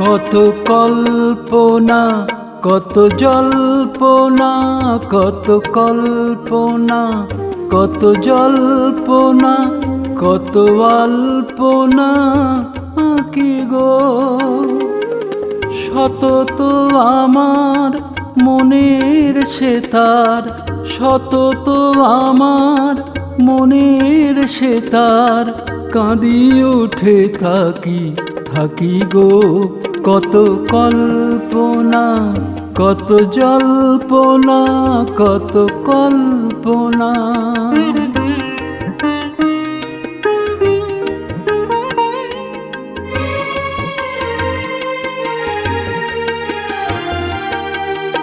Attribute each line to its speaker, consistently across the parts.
Speaker 1: কত কল্পনা, কত জল্পনা, কত কল্পনা, কত জল্পনা, কত অল্পনা কি গো। শতত আমার মনের সেতার শতত আমার মনের সেতার, কাঁদি উঠে থাকি থাকি গো। কত কল্পনা, কত জল্পনা, কত কল্পনা।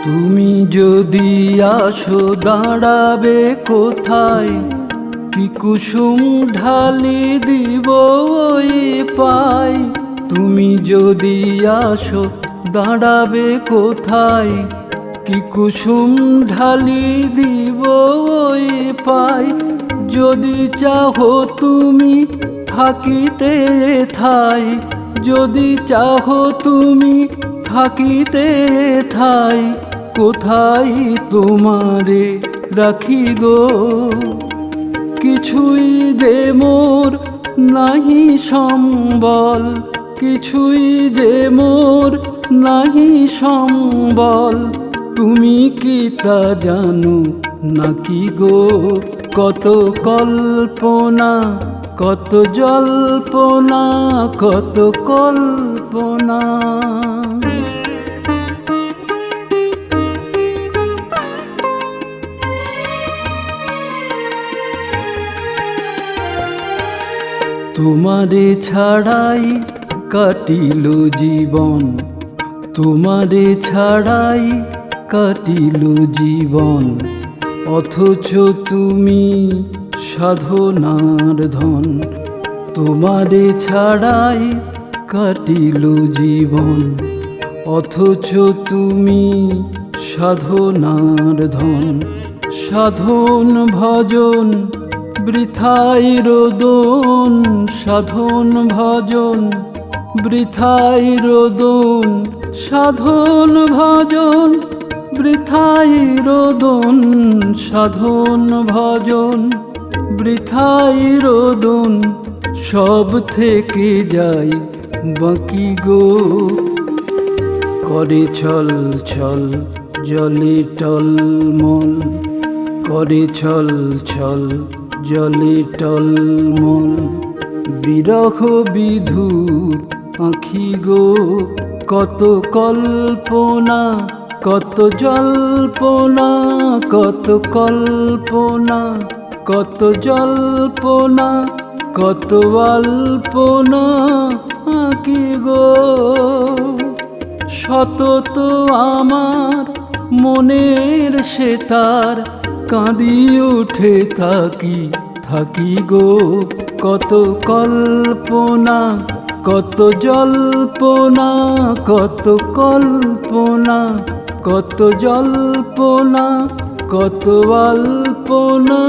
Speaker 1: তুমি যদি আসো দাঁড়াবে কোথায়, কি কুসুম ঢালি দিব ওই পাই তুমি যদি আসো, দাঁড়াবে কোথায়? কি কুসুম ঢালি দিব ওই পাই যদি চাহো তুমি থাকিতে থাই যদি চাহো তুমি থাকিতে থাই কোথায় তোমারে রাখি গো? কিছুই যে মোর নাহি সম্বল। কিছুই যে মোর নাহি সম্বল। তুমি কি তা জানো নাকি গো? কত কল্পনা, কত জল্পনা, কত কল্পনা। তোমারে ছাড়াই কাটিল জীবন, তোমারে ছাড়াই কাটিল জীবন। অথচ তুমি সাধনার ধন, তোমারে ছাড়াই কাটিল জীবন। অথচ তুমি সাধনার ধন, সাধন ভজন, বৃথাই রোদন, সাধন ভজন। বৃথাই রোদন, সাধন ভজন। বৃথাই রোদন, সাধন ভজন। বৃথাই রোদন, সব থেকে যাই বাকি গো। করে ছল ছল, জলে টলমল করে ছল ছল, জলে টলমল বিরহ বিধুর আখি গো, কত কল্পনা, কত জল্পনা, কত কল্পনা, কত জল্পনা, কত অল্পনা আঁকি গো। সতত আমার মনের সেতার, কাঁদি উঠে থাকি থাকি গো, কত কল্পনা কত জল্পনা কত কল্পনা কত জল্পনা কত অল্পনা